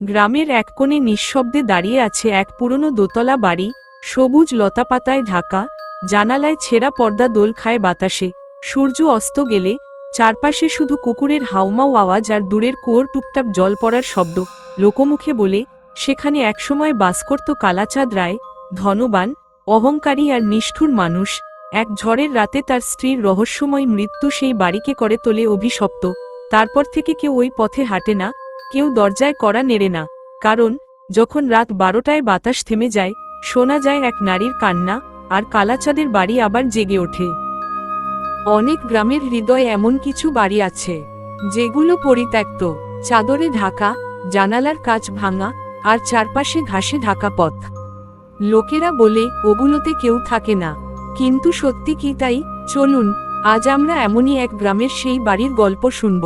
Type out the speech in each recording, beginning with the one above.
গ্রামের এক কোণে নিঃশব্দে দাঁড়িয়ে আছে এক পুরনো দোতলা বাড়ি, সবুজ লতাপাতায় ঢাকা, জানালায় ছেঁড়া পর্দা দোল খায় বাতাসে। সূর্য অস্ত গেলে, চারপাশে শুধু কুকুরের হাউমাউ আওয়াজ আর দূরের কুয়োর টুপটাপ জল পড়ার শব্দ। লোকমুখে বলে, সেখানে একসময় বাস করত কালাচাঁদ রায়, ধনবান, অহংকারী আর নিষ্ঠুর মানুষ। এক ঝড়ের রাতে তার স্ত্রীর রহস্যময় মৃত্যু সেই বাড়িকে করে তোলে অভিশপ্ত। তারপর থেকে কেউ ওই পথে হাঁটে না কেউ দরজায় কড়া নেড়ে না। কারণ, যখন রাত বারোটায় বাতাস থেমে যায়, শোনা যায় এক নারীর কান্না, আর কালাচাঁদের বাড়ি আবার জেগে ওঠে। অনেক গ্রামের হৃদয়ে এমন কিছু বাড়ি আছে, যেগুলো পরিত্যক্ত, চাদরে ঢাকা, জানালার কাচ ভাঙা, আর চারপাশে ঘাসে ঢাকা পথ। লোকেরা বলে, ওগুলোতে কেউ থাকে না। কিন্তু সত্যি কি তাই? চলুন, আজ আমরা এমনই এক গ্রামের সেই বাড়ির গল্প শুনব,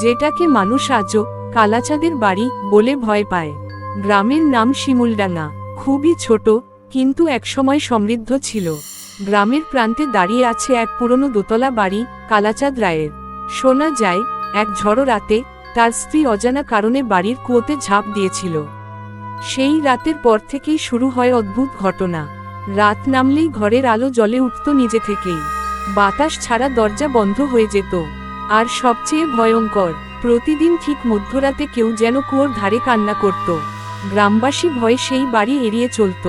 যেটাকে মানুষ আজও কালাচাঁদের বাড়ি বলে ভয় পায়। গ্রামের নাম শিমুলডাঙ্গা। খুবই ছোট, কিন্তু একসময় সমৃদ্ধ ছিল। গ্রামের প্রান্তে দাঁড়িয়ে আছে এক পুরনো দোতলা বাড়ি কালাচাঁদ রায়ের। শোনা যায়, এক ঝড়ো রাতে তার স্ত্রী অজানা কারণে বাড়ির কুয়োতে ঝাঁপ দিয়েছিল। সেই রাতের পর থেকেই শুরু হয় অদ্ভুত ঘটনা। রাত নামলেই ঘরের আলো জলে উঠত নিজে থেকেই। বাতাস ছাড়া দরজা বন্ধ হয়ে যেত। আর সবচেয়ে ভয়ঙ্কর প্রতিদিন ঠিক মধ্যরাতে কেউ যেন কুয়োর ধারে কান্না করত। গ্রামবাসী ভয়ে সেই বাড়ি এড়িয়ে চলত।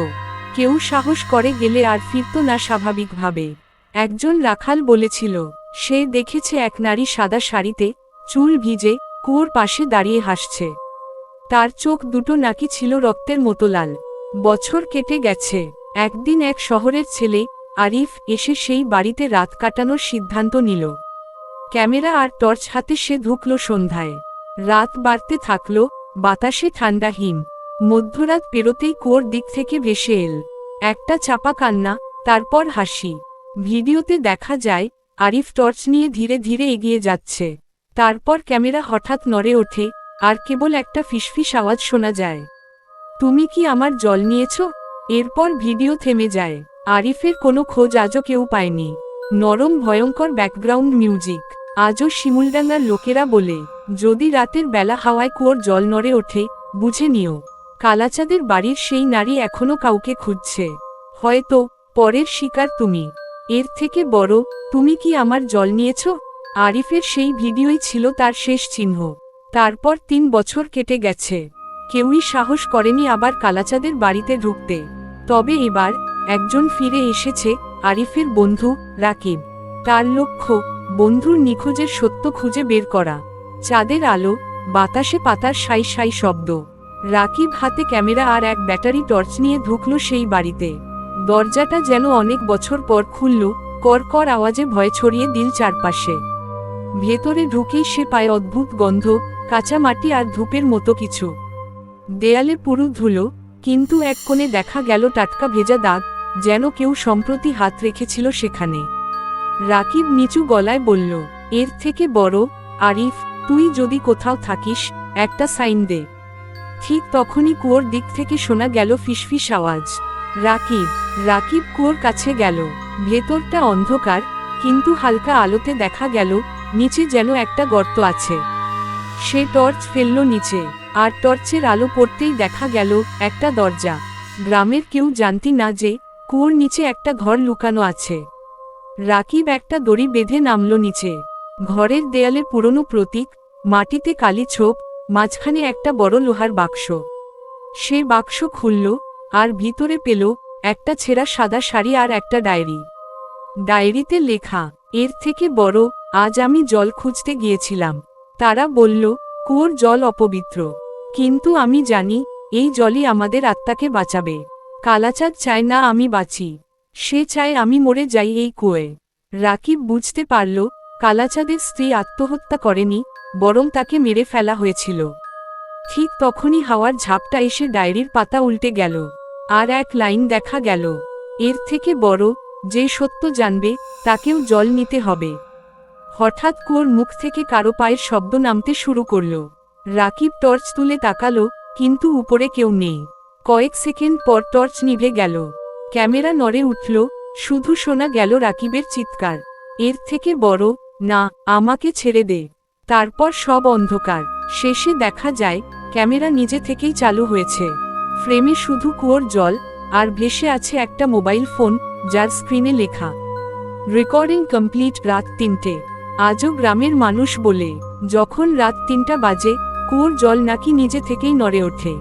কেউ সাহস করে গেলে আর ফিরত না স্বাভাবিকভাবে। একজন রাখাল বলেছিল, সে দেখেছে এক নারী সাদা শাড়িতে চুল ভিজে কুয়োর পাশে দাঁড়িয়ে হাসছে। তার চোখ দুটো নাকি ছিল রক্তের মতো লাল। বছর কেটে গেছে। একদিন এক শহরের ছেলে আরিফ এসে সেই বাড়িতে রাত কাটানোর সিদ্ধান্ত নিল। ক্যামেরা আর টর্চ হাতে সে ঢুকল সন্ধ্যায়। রাত বাড়তে থাকল, বাতাসে ঠান্ডা হিম। মধ্যরাত পেরোতেই কুয়োর দিক থেকে ভেসে এল। একটা চাপা কান্না, তারপর হাসি। ভিডিওতে দেখা যায়, আরিফ টর্চ নিয়ে ধীরে ধীরে এগিয়ে যাচ্ছে। তারপর ক্যামেরা হঠাৎ নড়ে ওঠে, আর কেবল একটা ফিসফিস আওয়াজ শোনা যায়। তুমি কি আমার জল নিয়েছ? এরপর ভিডিও থেমে যায়। আরিফের কোনো খোঁজ আজও কেউ পায়নি। নরম, ভয়ঙ্কর ব্যাকগ্রাউন্ড মিউজিক। আজও শিমুলডাঙ্গার লোকেরা বলে, যদি রাতের বেলা হাওয়ায় কুয়োর জল নড়ে ওঠে, বুঝে নিও, কালাচাঁদের বাড়ির সেই নারী এখনও কাউকে খুঁজছে। হয়তো পরের শিকার তুমি। এর থেকে বড়, তুমি কি আমার জল নিয়েছ? আরিফের সেই ভিডিওই ছিল তার শেষ চিহ্ন। তারপর তিন বছর কেটে গেছে। কেউই সাহস করেনি আবার কালাচাঁদের বাড়িতে ঢুকতে। তবে এবার একজন ফিরে এসেছে আরিফের বন্ধু রাকিব। তার লক্ষ্য বন্ধুর নিখোঁজের সত্য খুঁজে বের করা। চাঁদের আলো, বাতাসে পাতার সাই সাই শব্দ। রাকিব হাতে ক্যামেরা আর এক ব্যাটারি টর্চ নিয়ে ঢুকল সেই বাড়িতে। দরজাটা যেন অনেক বছর পর খুলল কর আওয়াজে ভয় ছড়িয়ে দিল চারপাশে। ভেতরে ঢুকেই সে পায় অদ্ভুত গন্ধ, কাঁচা মাটি আর ধূপের মতো কিছু। দেয়ালে পুরু ধুলো, কিন্তু এক কোণে দেখা গেল টাটকা ভেজা দাগ, যেন কেউ সম্প্রতি হাত রেখেছিল সেখানে। রাকিব নিচু গলায় বলল, এর থেকে বড়, আরিফ, তুই যদি কোথাও থাকিস, একটা সাইন দে। ঠিক তখনই কুয়োর দিক থেকে শোনা গেল ফিসফিস আওয়াজ। রাকিব রাকিব কুয়োর কাছে গেল। ভেতরটা অন্ধকার, কিন্তু হালকা আলোতে দেখা গেল, নিচে যেন একটা গর্ত আছে। সে টর্চ ফেলল নিচে, আর টর্চের আলো পড়তেই দেখা গেল একটা দরজা। গ্রামের কেউ জানতি না যে, কুয়োর নিচে একটা ঘর লুকানো আছে। রাকিব একটা দড়ি বেঁধে নামল নিচে। ঘরের দেয়ালে পুরনো প্রতীক, মাটিতে কালি ছোপ, মাঝখানে একটা বড় লোহার বাক্স। সে বাক্স খুলল, আর ভিতরে পেল একটা ছেঁড়া সাদা শাড়ি আর একটা ডায়েরি। ডায়েরিতে লেখা, এর থেকে বড়, আজ আমি জল খুঁজতে গিয়েছিলাম। তারা বলল, কুয়োর জল অপবিত্র। কিন্তু আমি জানি, এই জলই আমাদের আত্মাকে বাঁচাবে। কালাচাঁদ চায়, না, আমি বাঁচি। সে চায় আমি মরে যাই এই কুয়ে রাকিব বুঝতে পারল, কালাচাঁদের স্ত্রী আত্মহত্যা করেনি, বরং তাকে মেরে ফেলা হয়েছিল। ঠিক তখনই হাওয়ার ঝাপটা এসে ডায়েরির পাতা উল্টে গেল, আর এক লাইন দেখা গেল। এর থেকে বড়, যে সত্য জানবে, তাকেও জল নিতে হবে। হঠাৎ কুয়োর মুখ থেকে কারও পায়ের শব্দ নামতে শুরু করল। রাকিব টর্চ তুলে তাকালো, কিন্তু উপরে কেউ নেই। কয়েক সেকেন্ড পর টর্চ নিভে গেল। ক্যামেরা নড়ে উঠল, শুধু শোনা গেল রাকিবের চিৎকার। এর থেকে বড়, না, আমাকে ছেড়ে দে। তারপর সব অন্ধকার। শেষে দেখা যায়, ক্যামেরা নিজে থেকেই চালু হয়েছে। ফ্রেমে শুধু কুয়োর জল, আর ভেসে আছে একটা মোবাইল ফোন, যার স্ক্রিনে লেখা, রেকর্ডিং কমপ্লিট রাত তিনটে। আজও গ্রামের মানুষ বলে, যখন রাত তিনটা বাজে, কুয়োর জল নাকি নিজে থেকেই নড়ে ওঠে।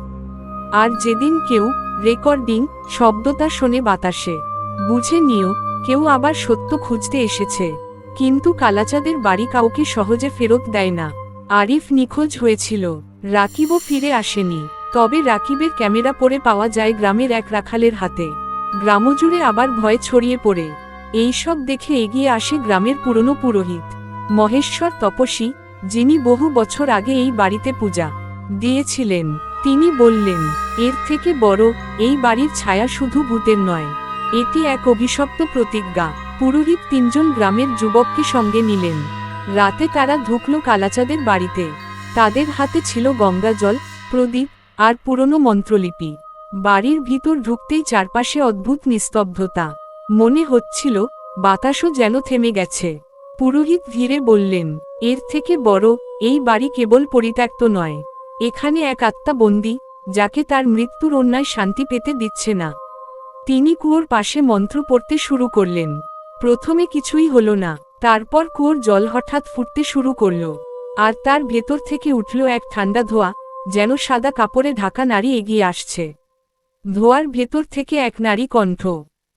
আর যেদিন কেউ রেকর্ডিং, শব্দটা শোনে বাতাসে। বুঝে নিও, কেউ আবার সত্য খুঁজতে এসেছে। কিন্তু কালাচাঁদের বাড়ি কাউকে সহজে ফেরত দেয় না। আরিফ নিখোঁজ হয়েছিল। রাকিবও ফিরে আসেনি। তবে রাকিবের ক্যামেরা পরে পাওয়া যায় গ্রামের এক রাখালের হাতে। গ্রামজুড়ে আবার ভয় ছড়িয়ে পড়ে। এইসব দেখে এগিয়ে আসে গ্রামের পুরনো পুরোহিত। মহেশ্বর তপসী যিনি বহু বছর আগে এই বাড়িতে পূজা দিয়েছিলেন। তিনি বললেন, এর থেকে বড়, এই বাড়ির ছায়া শুধু ভূতের নয়। এটি এক অভিশপ্ত প্রতিজ্ঞা। পুরোহিত তিনজন গ্রামের যুবককে সঙ্গে নিলেন। রাতে তারা ঢুকল কালাচাঁদের বাড়িতে। তাদের হাতে ছিল গঙ্গা জল, প্রদীপ আর পুরনো মন্ত্রলিপি। বাড়ির ভিতর ঢুকতেই চারপাশে অদ্ভুত নিস্তব্ধতা। মনে হচ্ছিল, বাতাসও যেন থেমে গেছে। পুরোহিত ধীরে বললেন, এর থেকে বড়, এই বাড়ি কেবল পরিত্যক্ত নয়। এখানে এক আত্মা বন্দী, যাকে তার মৃত্যুর অন্যায় শান্তি পেতে দিচ্ছে না। তিনি কুয়োর পাশে মন্ত্র পড়তে শুরু করলেন। প্রথমে কিছুই হল না, তারপর কুয়োর জল হঠাৎ ফুটতে শুরু করল। আর তার ভেতর থেকে উঠল এক ঠান্ডা ধোয়া, যেন সাদা কাপড়ে ঢাকা নারী এগিয়ে আসছে। ধোয়ার ভেতর থেকে এক নারী কণ্ঠ,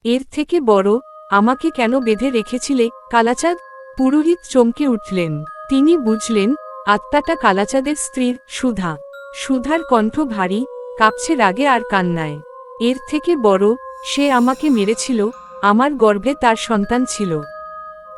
এর থেকে বড়, আমাকে কেন বেঁধে রেখেছিলে, কালাচাঁদ? পুরোহিত চমকে উঠলেন। তিনি বুঝলেন আত্মাটা কালাচাঁদের স্ত্রীর সুধা। সুধার কণ্ঠ ভারী, কাঁপছে রাগে আর কান্নায়। এর থেকে বড়, সে আমাকে মেরেছিল, আমার গর্ভে তার সন্তান ছিল।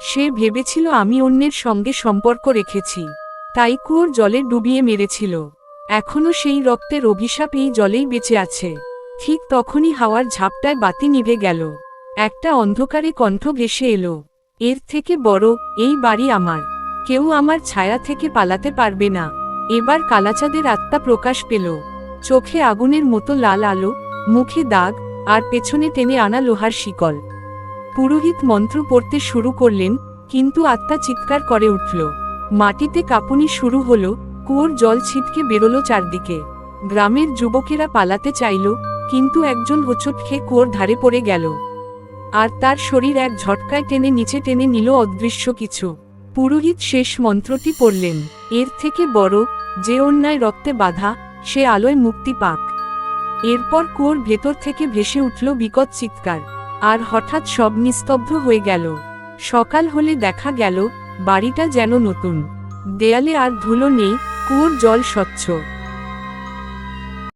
সে ভেবেছিল আমি অন্যের সঙ্গে সম্পর্ক রেখেছি। তাই কুয়োর জলে ডুবিয়ে মেরেছিল। এখনও সেই রক্তের অভিশাপ এই জলেই বেঁচে আছে। ঠিক তখনই হাওয়ার ঝাপটায় বাতি নিভে গেল। একটা অন্ধকারে কণ্ঠ ভেসে এলো। এর থেকে বড়, এই বাড়ি আমার। কেউ আমার ছায়া থেকে পালাতে পারবে না। এবার কালাচাঁদের আত্মা প্রকাশ পেল। চোখে আগুনের মতো লাল আলো, মুখে দাগ, আর পেছনে টেনে আনা লোহার শিকল। পুরোহিত মন্ত্র পড়তে শুরু করলেন, কিন্তু আত্মা চিৎকার করে উঠল। মাটিতে কাঁপুনি শুরু হল, কুয়োর জল ছিটকে বেরোলো চারদিকে। গ্রামের যুবকেরা পালাতে চাইল, কিন্তু একজন হোঁচট খেয়ে কুয়োর ধারে পড়ে গেল। আর তার শরীর এক ঝটকায় টেনে নিচে টেনে নিল অদৃশ্য কিছু। পুরোহিত শেষ মন্ত্রটি পড়লেন, এর থেকে বড় যে অন্যায় রক্তে বাধা, সে আলোয় মুক্তি পাক। এরপর কুয়োর ভেতর থেকে ভেসে উঠল বিকট চিৎকার, আর হঠাৎ সব নিস্তব্ধ হয়ে গেল। সকাল হলে দেখা গেল, বাড়িটা যেন নতুন। দেয়ালে আর ধুলো নেই, কুয়োর জল স্বচ্ছ।